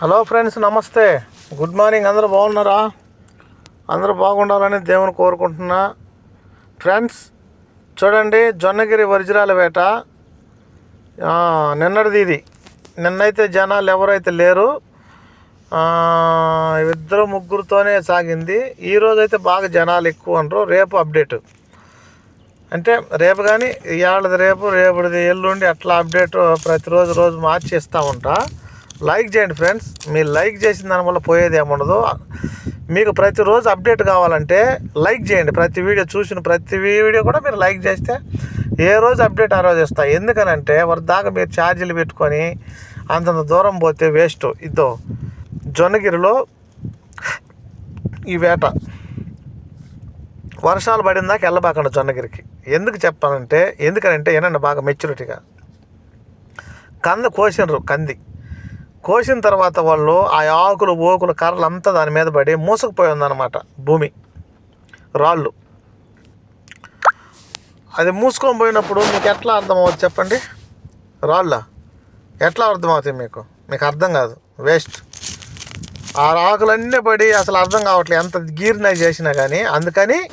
Hello friends నమస్తే. Good morning. అందరూ బాగున్నారా? అందరూ బాగుండాలని దేవుని కోరుకుంటున్నా. ఫ్రెండ్స్ చూడండి జొన్నగిరి వజ్రాల వేట. నిన్నటిది ఇది. నిన్నైతే జనాలు ఎవరైతే లేరు ఇద్దరు ముగ్గురుతోనే సాగింది. ఈరోజు అయితే బాగా జనాలు ఎక్కువ అనరు. రేపు అప్డేట్. అంటే రేపు కానీ ఇవాళది రేపు రేపుది ఎల్లుండి అట్లా అప్డేట్ ప్రతిరోజు రోజు మార్చి ఇస్తూ ఉంటా. లైక్ చేయండి ఫ్రెండ్స్. మీరు లైక్ చేసిన దానివల్ల పోయేది ఏముండదు. మీకు ప్రతిరోజు అప్డేట్ కావాలంటే లైక్ చేయండి. ప్రతి వీడియో చూసిన ప్రతి వీడియో కూడా మీరు లైక్ చేస్తే ఏ రోజు అప్డేట్ ఆ రోజు ఇస్తా. ఎందుకనంటే వారి దాకా మీరు ఛార్జీలు పెట్టుకొని అంతంత దూరం పోతే వేస్ట్ ఇదో జొన్నగిరిలో ఈ వేట వర్షాలు పడిందాక వెళ్ళబాకండి జొన్నగిరికి. ఎందుకు చెప్పాలంటే ఎందుకనంటే ఏనండి బాగా మెచ్యూరిటీగా కంద కోసినరు కంది. కోసిన తర్వాత వాళ్ళు ఆ ఆకులు ఓకులు కర్రలు అంతా దాని మీద పడి మూసుకుపోయి ఉందన్నమాట. భూమి. రాళ్ళు. అది మూసుకొని పోయినప్పుడు మీకు ఎట్లా అర్థమవుతుంది చెప్పండి? రాళ్ళ? ఎట్లా అర్థమవుతాయి మీకు? మీకు అర్థం కాదు. వేస్ట్ ఆ ఆకులన్నీ పడి అసలు అర్థం కావట్లేదు. ఎంత గీర్నై చేసినా కానీ. అందుకని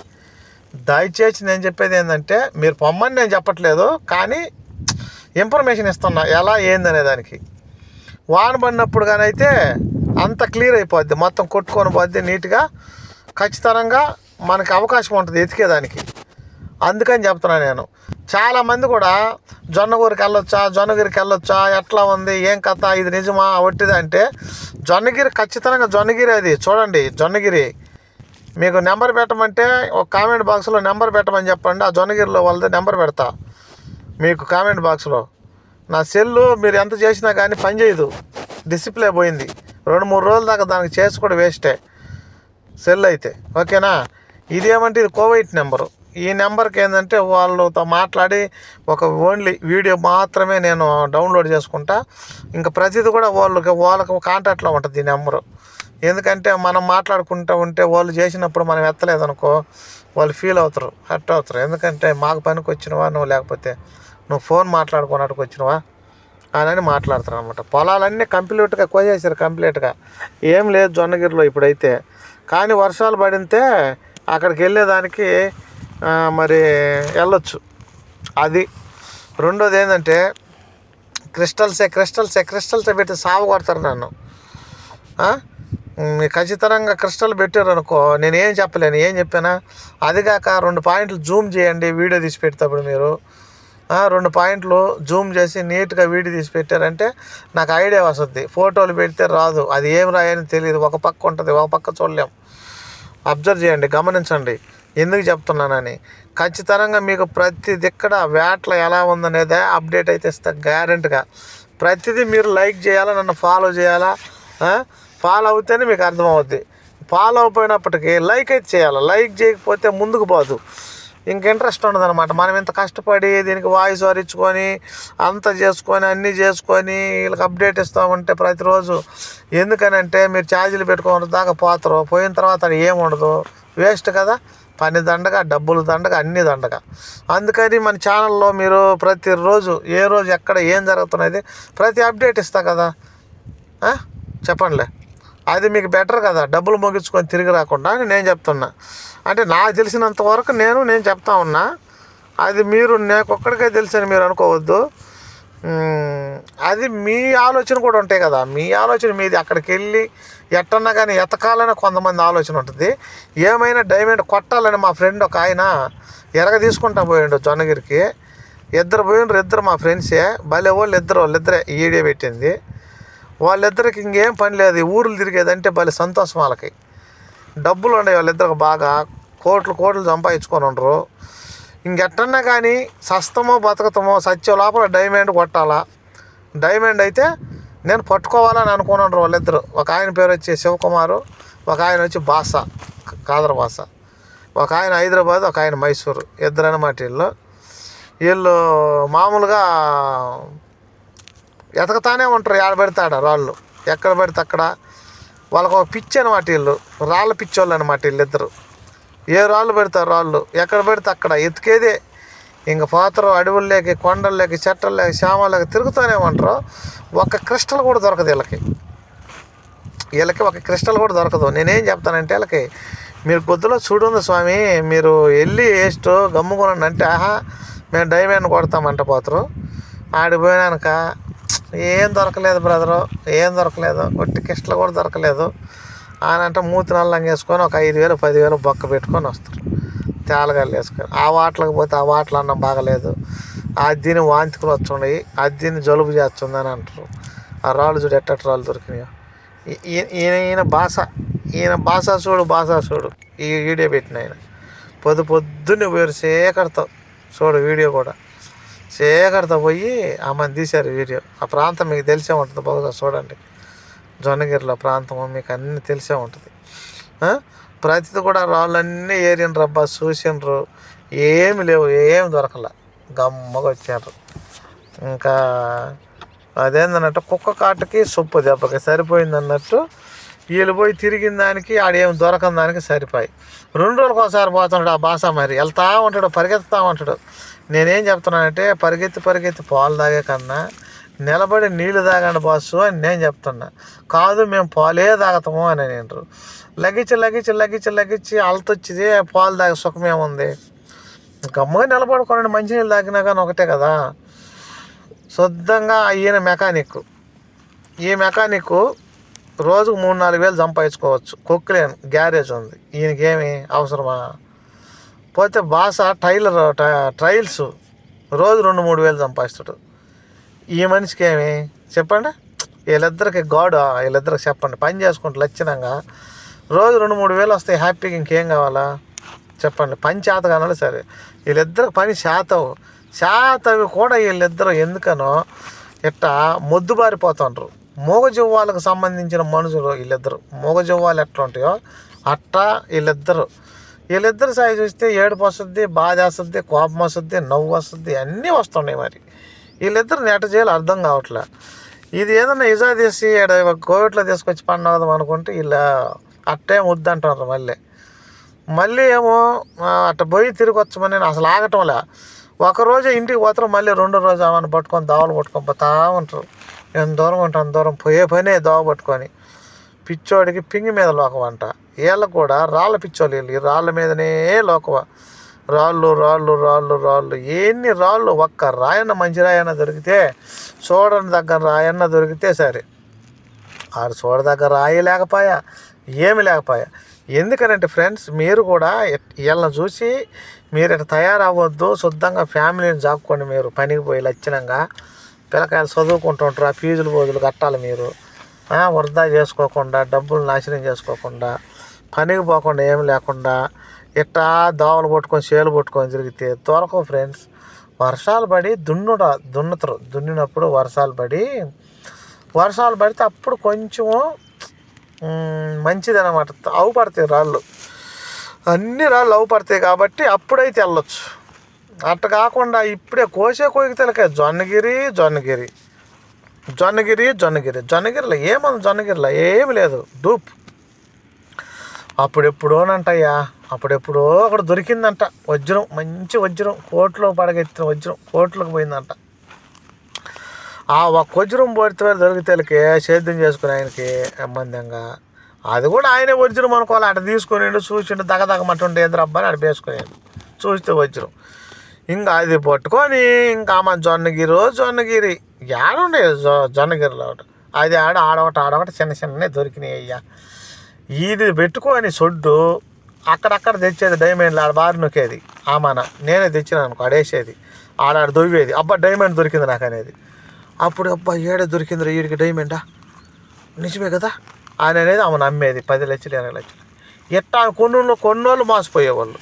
దయచేసి నేను చెప్పేది ఏంటంటే మీరు పొమ్మని నేను చెప్పట్లేదు కానీ ఇన్ఫర్మేషన్ ఇస్తున్నా. ఎలా ఏందనే దానికి. వాన పడినప్పుడు కానీ అయితే అంత క్లియర్ అయిపోద్ది. మొత్తం కొట్టుకొని పోద్ది నీట్గా. ఖచ్చితంగా మనకి అవకాశం ఉంటుంది ఎతికేదానికి. అందుకని చెప్తున్నా నేను. చాలామంది కూడా జొన్నగూరికి వెళ్ళొచ్చా జొన్నగిరికి వెళ్ళొచ్చా ఎట్లా ఉంది ఏం కథ ఇది నిజమా ఒట్టిది అంటే జొన్నగిరి ఖచ్చితంగా జొన్నగిరి అది. చూడండి జొన్నగిరి మీకు నెంబర్ పెట్టమంటే ఒక కామెంట్ బాక్స్లో నెంబర్ పెట్టమని చెప్పండి. ఆ జొన్నగిరిలో వాళ్ళది నెంబర్ పెడతా. మీకు కామెంట్ బాక్స్లో. నా సెల్లు మీరు ఎంత చేసినా కానీ పని చేయదు. డిసిప్లే పోయింది. రెండు మూడు రోజుల దాకా దానికి చేసి కూడా వేస్టే. సెల్ అయితే. ఓకేనా? ఇదేమంటే ఇది కోవైట్ నెంబరు. ఈ నెంబర్కి ఏంటంటే వాళ్ళతో మాట్లాడి ఒక ఓన్లీ వీడియో మాత్రమే నేను డౌన్లోడ్ చేసుకుంటా. ఇంకా ప్రతిదీ కూడా వాళ్ళకి వాళ్ళకి కాంటాక్ట్లో ఉంటుంది ఈ నెంబరు. ఎందుకంటే మనం మాట్లాడుకుంటూ ఉంటే వాళ్ళు చేసినప్పుడు మనం ఎత్తలేదనుకో వాళ్ళు ఫీల్ అవుతారు హర్ట్ అవుతారు. ఎందుకంటే మాకు పనికి వచ్చినవా నువ్వు లేకపోతే నువ్వు ఫోన్ మాట్లాడుకున్నట్టుకు వచ్చినవా? అని మాట్లాడతారు అనమాట పొలాలన్నీ కంప్లీట్గా కోసేసారు కంప్లీట్గా ఏం లేదు జొన్నగిరిలో ఇప్పుడైతే. కానీ వర్షాలు పడితే అక్కడికి వెళ్ళేదానికి మరి వెళ్ళొచ్చు. అది. రెండోది ఏంటంటే క్రిస్టల్సే క్రిస్టల్సే క్రిస్టల్సే పెట్టి సాగు కొడతారు నన్ను. ఖచ్చితంగా క్రిస్టల్ పెట్టారు అనుకో నేను ఏం చెప్పలేను. ఏం చెప్పానా? అది కాక రెండు పాయింట్లు జూమ్ చేయండి వీడియో తీసి పెడతాప్పుడు మీరు. రెండు పాయింట్లు జూమ్ చేసి నీట్గా వీడియో తీసి పెట్టారంటే నాకు ఐడియా వస్తుంది. ఫోటోలు పెడితే రాదు. అది ఏం రాయని తెలియదు ఒక పక్క ఉంటుంది. ఒక పక్క చూడలేం. అబ్జర్వ్ చేయండి. గమనించండి. ఎందుకు చెప్తున్నానని. ఖచ్చితంగా మీకు ప్రతి దిక్కడ వేట్ల ఎలా ఉందనేదే అప్డేట్ అయితే ఇస్తా గ్యారెంటీగా. ప్రతిదీ మీరు లైక్ చేయాలా? నన్ను ఫాలో చేయాలా? ఫాలో అవుతేనే మీకు అర్థమవుద్ది. ఫాలో అయిపోయినప్పటికీ లైక్ అయితే చేయాలి. లైక్ చేయకపోతే ముందుకు పోదు. ఇంక ఇంట్రెస్ట్ ఉండదు అనమాట మనం ఇంత కష్టపడి దీనికి వాయిస్ వారించుకొని అంత చేసుకొని అన్నీ చేసుకొని వీళ్ళకి అప్డేట్ ఇస్తామంటే ప్రతిరోజు ఎందుకనంటే మీరు ఛార్జీలు పెట్టుకోవడం దాకా పోతారు. పోయిన తర్వాత అది ఏముండదు వేస్ట్ కదా. పని దండగా డబ్బులు దండగ అన్ని దండగ. అందుకని మన ఛానల్లో మీరు ప్రతిరోజు ఏ రోజు ఎక్కడ ఏం జరుగుతున్నది ప్రతి అప్డేట్ ఇస్తా కదా. చెప్పండిలే. అది మీకు బెటర్ కదా. డబ్బులు ముగించుకొని తిరిగి రాకుండా అని నేను చెప్తున్నా. అంటే నాకు తెలిసినంత వరకు నేను నేను చెప్తా ఉన్నా. అది మీరు నాకు ఒక్కడికే తెలుసని మీరు అనుకోవద్దు. అది మీ ఆలోచన కూడా ఉంటాయి కదా. మీ ఆలోచన మీది. అక్కడికి వెళ్ళి ఎట్టన్నా కానీ ఎతకాలని కొంతమంది ఆలోచన ఉంటుంది. ఏమైనా డైమండ్ కొట్టాలని మా ఫ్రెండ్ ఒక ఆయన ఎరగ తీసుకుంటా పోయిండు జొన్నగిరికి. ఇద్దరు పోయిండ్రు ఇద్దరు మా ఫ్రెండ్సే. భలే వాళ్ళు ఇద్దరు వాళ్ళిద్దరే ఈడే పెట్టింది. వాళ్ళిద్దరికి ఇంకేం పని లేదు. ఊర్లు తిరిగేదంటే భలే సంతోషం వాళ్ళకి. డబ్బులు ఉన్నాయి వాళ్ళిద్దరికి బాగా కోట్లు కోట్లు సంపాదించుకొని ఉండరు. ఇంకెట్టన్నా కానీ సస్తమో బతకతమో సత్య లోపల డైమండ్ కొట్టాలా? డైమండ్ అయితే నేను పట్టుకోవాలని అనుకున్నాను వాళ్ళిద్దరు. ఒక ఆయన పేరు వచ్చి శివకుమారు ఒక ఆయన వచ్చి బాస కాదర బాస. ఒక ఆయన హైదరాబాద్ ఒక ఆయన మైసూరు. ఇద్దరు అనమాట వీళ్ళు. వీళ్ళు మామూలుగా ఎతకతానే ఉంటారు. ఎక్కడ పెడతాడ రాళ్ళు. ఎక్కడ పెడితే అక్కడ. వాళ్ళకు ఒక పిచ్చి అనమాట వీళ్ళు. రాళ్ళ పిచ్చోళ్ళు అనమాట వీళ్ళిద్దరు. ఏ రాళ్ళు పెడతారు రాళ్ళు? ఎక్కడ పెడితే అక్కడ? ఎతికేదే. ఇంక పాత్ర అడవుల్లోకి కొండల్లోకి చెట్టల్లోకి శ్యామల్లోకి తిరుగుతూనే ఉంటారు. ఒక క్రిస్టల్ కూడా దొరకదు వీళ్ళకి. వీళ్ళకి ఒక క్రిస్టల్ కూడా దొరకదు. నేనేం చెప్తానంటే వీళ్ళకి మీరు కొద్దిలో చూడుంది స్వామి మీరు వెళ్ళి వేస్ట్ గమ్ముకునండి అంటే ఆహా మేము డైమండ్ కొడతామంట పోతారు ఆడిపోయినాక ఏం దొరకలేదు బ్రదరు ఏం దొరకలేదు. ఒట్టి క్రిస్టల్ కూడా దొరకలేదు. ఆనంటే అంటే మూతి నల్లం వేసుకొని ఒక ఐదు వేలు పదివేలు బొక్క పెట్టుకొని వస్తారు. తేలగాళ్ళు వేసుకొని. ఆ వాటలకు పోతే ఆ వాటలు అన్నం బాగలేదు. అద్దీని వాంతికులు వచ్చున్నాయి అద్దీని జలుబు చేస్తుంది అని అంటారు. ఆ రాళ్ళు చూడు ఎట్టటి రాళ్ళు దొరికినాయో. ఈయన ఈయన భాష ఈయన భాష చూడు భాష చూడు. ఈ వీడియో పెట్టిన ఆయన. పొద్దు పొద్దున్నే పోయారు సేకర్తో. చూడు వీడియో కూడా. సేకర్తో పోయి ఆమెను తీశారు వీడియో. ఆ ప్రాంతం మీకు తెలిసే ఉంటుంది బహుశా చూడండి. జొన్నగిరిలో ప్రాంతము మీకు అన్నీ తెలిసే ఉంటుంది. ప్రతిది కూడా రాళ్ళన్నీ ఏరినరు అబ్బా చూసిండ్రు. ఏమి లేవు ఏమి దొరకల. గమ్మగా వచ్చారు ఇంకా అదేందన్నట్టు కుక్క కాటకి సొప్పు దెబ్బకి సరిపోయింది అన్నట్టు వీళ్ళు పోయి తిరిగిన దానికి ఆడేం దొరకని దానికి సరిపోయి. రెండు రోజులకు ఒకసారి పోతున్నాడు ఆ బాస మరి. వెళ్తా ఉంటాడు పరిగెత్తుతా ఉంటాడు. నేనేం చెప్తున్నానంటే పరిగెత్తి పరిగెత్తి పాలు తాగే కన్నా నిలబడి నీళ్ళు తాగండి బాసు అని నేను చెప్తున్నా. కాదు మేము పాలే తాగుతాము అని అంటారు. లగిచ్చి లగిచ్చి లగిచ్చి లగిచ్చి అలతొచ్చిది పాలు తాగే సుఖమేముంది గమ్మగా నిలబడుకోండి మంచినీళ్ళు తాగినా కానీ ఒకటే కదా. శుద్ధంగా ఈయన మెకానిక్ ఈ మెకానిక్ రోజుకు మూడు నాలుగు వేలు సంపాదించుకోవచ్చు. కొక్లేన్ గ్యారేజ్ ఉంది. ఈయనకేమి అవసరమా? పోతే బాస టైలర్ ట్రయల్స్ ట్రైల్స్ రోజు రెండు మూడు వేలు సంపాదిస్తాడు. ఈ మనిషికి ఏమి చెప్పండి. వీళ్ళిద్దరికి గాడు వీళ్ళిద్దరికి చెప్పండి. పని చేసుకుంటూ లక్షణంగా రోజు రెండు మూడు వేలు వస్తాయి హ్యాపీగా ఇంకేం కావాలా? చెప్పండి. పని చేత కానాలి సరే. వీళ్ళిద్దరికి పని శాతవు శాతవి కూడా వీళ్ళిద్దరు ఎందుకనో ఇట్టా మొద్దుబారిపోతుండ్రు. మూగజీవాలకు సంబంధించిన మనుషులు వీళ్ళిద్దరు. మూగజీవాలు ఎట్లా ఉంటాయో అట్టా వీళ్ళిద్దరు. వీళ్ళిద్దరు సాయి చూస్తే ఏడుపు వస్తుంది బాధ వస్తుంది కోపం వస్తుంది నవ్వు వస్తుంది అన్నీ వస్తున్నాయి మరి. వీళ్ళిద్దరు ఎట చేయాలి అర్థం కావట్లే. ఇది ఏదన్నా ఇజా తీసి కోవిడ్లో తీసుకొచ్చి పండగదాం అనుకుంటే ఇలా అట్టే ముద్దంటారు మళ్ళీ. మళ్ళీ ఏమో అట్ట పోయి తిరిగి వచ్చమని నేను అసలు ఆగటంలే. ఒకరోజు ఇంటికి పోతారు మళ్ళీ రెండో రోజు ఆమెను పట్టుకొని దావలు పట్టుకొని పోతా ఉంటారు. ఎంత దూరం ఉంటా అంత దూరం పోయే పనే దోవ పట్టుకొని. పిచ్చోడికి పింగి మీద లోకమంట వీళ్ళకు కూడా రాళ్ళ పిచ్చోళ్ళు వీళ్ళు ఈ రాళ్ళ మీదనే లోకవ రాళ్ళు రాళ్ళు రాళ్ళు రాళ్ళు. ఎన్ని రాళ్ళు? ఒక్క రాయన్న మంచి రాయన్న దొరికితే చూడని దగ్గర రాయన్న దొరికితే సరే. ఆడు చూడదగ్గర రాయి లేకపోయా? ఏమి లేకపోయా? ఎందుకనంటే ఫ్రెండ్స్ మీరు కూడా వీళ్ళని చూసి మీరు ఇట్లా తయారవ్వద్దు శుద్ధంగా ఫ్యామిలీని చాక్కోండి మీరు. పనికి పోయి లక్షణంగా పిల్లకాయలు చదువుకుంటుంటారు ఆ ఫీజులు బోజులు కట్టాలి మీరు. వృధా చేసుకోకుండా డబ్బులు నాశనం చేసుకోకుండా పనికి పోకుండా ఏమి లేకుండా ఇట్టా దోవలు పట్టుకొని చేలు పట్టుకొని తిరిగితే దొరకవు ఫ్రెండ్స్ వర్షాలు పడి దున్నుట దున్నుతారు. దున్నినప్పుడు వర్షాలు పడి వర్షాలు పడితే అప్పుడు కొంచెం మంచిది అనమాట అవు పడతాయి రాళ్ళు. అన్ని రాళ్ళు అవు పడతాయి కాబట్టి అప్పుడైతే వెళ్ళొచ్చు. అట్ట కాకుండా ఇప్పుడే కోసే కోయితలకే జొన్నగిరి జొన్నగిరి. జొన్నగిరి జొన్నగిరి. జొన్నగిరిలో ఏముంది? జొన్నగిరిలో ఏమి లేదు. డూప్ అప్పుడెప్పుడోనంటయ్యా అప్పుడెప్పుడో అక్కడ దొరికిందంట. వజ్రం మంచి వజ్రం. కోట్లో పడగెత్తిన వజ్రం. కోట్లకు పోయిందంట. ఆ ఒక్క వజ్రం పడితే దొరికితేలకి సేద్యం చేసుకుని ఆయనకి సంబంధంగా అది కూడా ఆయనే వజ్రం అనుకోవాలి. అటు తీసుకుని చూసిండు దగదగమంటుండే ఎదురబ్బా అని అటు వేసుకునేది. చూస్తే వజ్రం. ఇంకా అది పట్టుకొని ఇంకా మన జొన్నగిరి జొన్నగిరి. ఏడుండే జొ జొన్నగిరిలో ఒకటి. అది ఆడ ఆడవట ఆడవట చిన్న చిన్నవి దొరికినాయి అయ్యా. ఇది పెట్టుకొని సొడ్డు అక్కడక్కడ తెచ్చేది డైమండ్లు ఆడ బారి నొక్కేది. ఆమాన నేనే తెచ్చినాను అనుకో ఆడేసేది. ఆడాడ దొవ్వేది. అబ్బా డైమండ్ దొరికింది నాకు అనేది అప్పుడు అబ్బా ఏడ దొరికింది వీడికి డైమండా నిజమే కదా? ఆయన అనేది ఆమె నమ్మేది. పది లక్షలు ఇరవై లక్షలు. ఎట్టా కొన్నోళ్ళు కొన్నోళ్ళు మోసపోయేవాళ్ళు.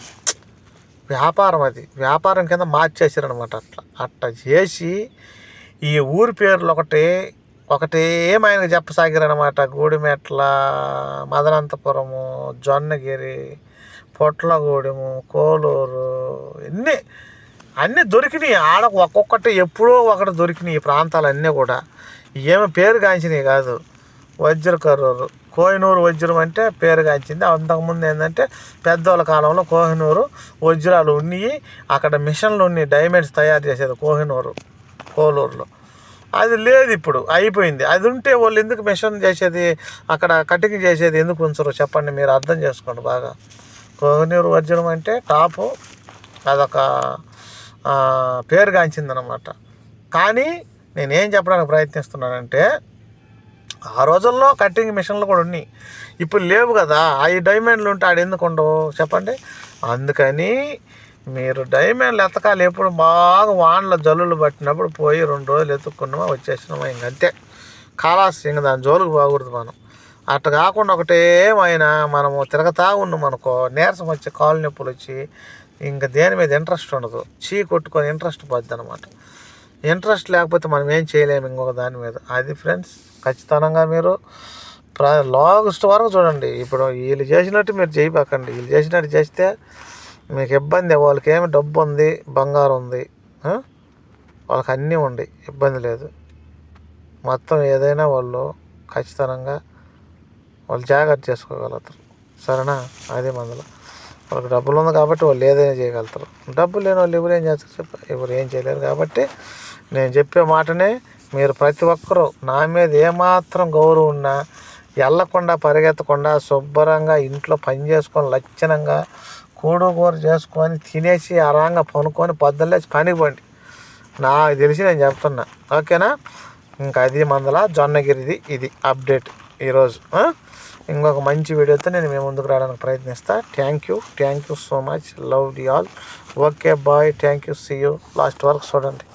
వ్యాపారం అది. వ్యాపారం కింద మార్చేసారనమాట అట్లా. అట్లా చేసి ఈ ఊరి పేర్లు ఒకటి ఒకటే ఆయనకు చెప్పసాగారనమాట గూడిమెట్ల మదనంతపురము జొన్నగిరి పొట్లగూడెము కోలూరు ఇన్ని అన్నీ దొరికినాయి. ఆడ ఒక్కొక్కటి ఎప్పుడో ఒకటి దొరికినాయి ఈ ప్రాంతాలన్నీ కూడా. ఏమి పేరు గాంచినవి కాదు. వజ్రకరూరు కోహినూరు వజ్రం అంటే పేరు కాంచింది అంతకుముందు ఏంటంటే పెద్దోళ్ళ కాలంలో కోహినూరు వజ్రాలు ఉన్నాయి. అక్కడ మిషన్లు ఉన్నాయి డైమండ్స్ తయారు చేసేది కోహినూరు కోలూరులో. అది లేదు ఇప్పుడు అయిపోయింది. అది ఉంటే వాళ్ళు ఎందుకు మిషన్ చేసేది అక్కడ కటింగ్ చేసేది ఎందుకు ఉంచరు? చెప్పండి మీరు అర్థం చేసుకోండి బాగా. కోహినూరు వజ్రం అంటే టాపు అదొక ఆ, పేరుగాంచిందనమాట. కానీ నేనేం చెప్పడానికి ప్రయత్నిస్తున్నానంటే ఆ రోజుల్లో కటింగ్ మిషన్లు కూడా ఉన్నాయి. ఇప్పుడు లేవు కదా ఆ డైమండ్లు ఉంటే ఆడెందుకు ఉండవు? చెప్పండి. అందుకని మీరు డైమండ్లు ఎతకాలి. ఎప్పుడు బాగా వానల జల్లులు పట్టినప్పుడు పోయి రెండు రోజులు ఎత్తుక్కున్నామా వచ్చేసినామా ఇంక అంతే. కాలాస్ ఇంక దాని జోలుకు బాగూడదు మనం. అట్ట కాకుండా ఒకటేమైనా మనము తిరగతా ఉన్నాం అనుకో నీరసం వచ్చి కాలు నొప్పులు వచ్చి ఇంకా దేని మీద ఇంట్రెస్ట్ ఉండదు. చీ కొట్టుకొని ఇంట్రెస్ట్ పోద్ది అనమాట ఇంట్రెస్ట్ లేకపోతే మనం ఏం చేయలేము ఇంకొక దాని మీద. అది ఫ్రెండ్స్ ఖచ్చితంగా మీరు ప్ర లాగస్ట్ వరకు చూడండి. ఇప్పుడు వీళ్ళు చేసినట్టు మీరు చేయబాకండి వీళ్ళు చేసినట్టు చేస్తే మీకు ఇబ్బంది వాళ్ళకి ఏమి డబ్బు ఉంది బంగారం ఉంది వాళ్ళకి అన్నీ ఉండి ఇబ్బంది లేదు. మొత్తం ఏదైనా వాళ్ళు ఖచ్చితంగా వాళ్ళు జాగ్రత్త చేసుకోగలుగుతారు. సరేనా? అదే మందులో. వాళ్ళకి డబ్బులు ఉంది కాబట్టి వాళ్ళు ఏదైనా చేయగలుగుతారు. డబ్బు లేని వాళ్ళు ఎవరు ఏం చేస్తారు చెప్ప? ఎవరు ఏం చేయలేరు కాబట్టి నేను చెప్పే మాటనే మీరు ప్రతి ఒక్కరూ నా మీద ఏమాత్రం గౌరవం ఉన్నా వెళ్ళకుండా పరిగెత్తకుండా శుభ్రంగా ఇంట్లో పని చేసుకొని లక్షణంగా కూడు కూర చేసుకొని తినేసి ఆరాంగా పనుకొని పొద్దులేసి పనికి పోండి. నాకు తెలిసి నేను చెప్తున్నా. ఓకేనా? ఇంకా అది మందల జొన్నగిరిది ఇది అప్డేట్ ఈరోజు. ఇంకొక మంచి వీడియోతో నేను మేము ముందుకు రావడానికి ప్రయత్నిస్తా. Thank you thank you so much love the all okay bye thank you see you last వరకు చూడండి.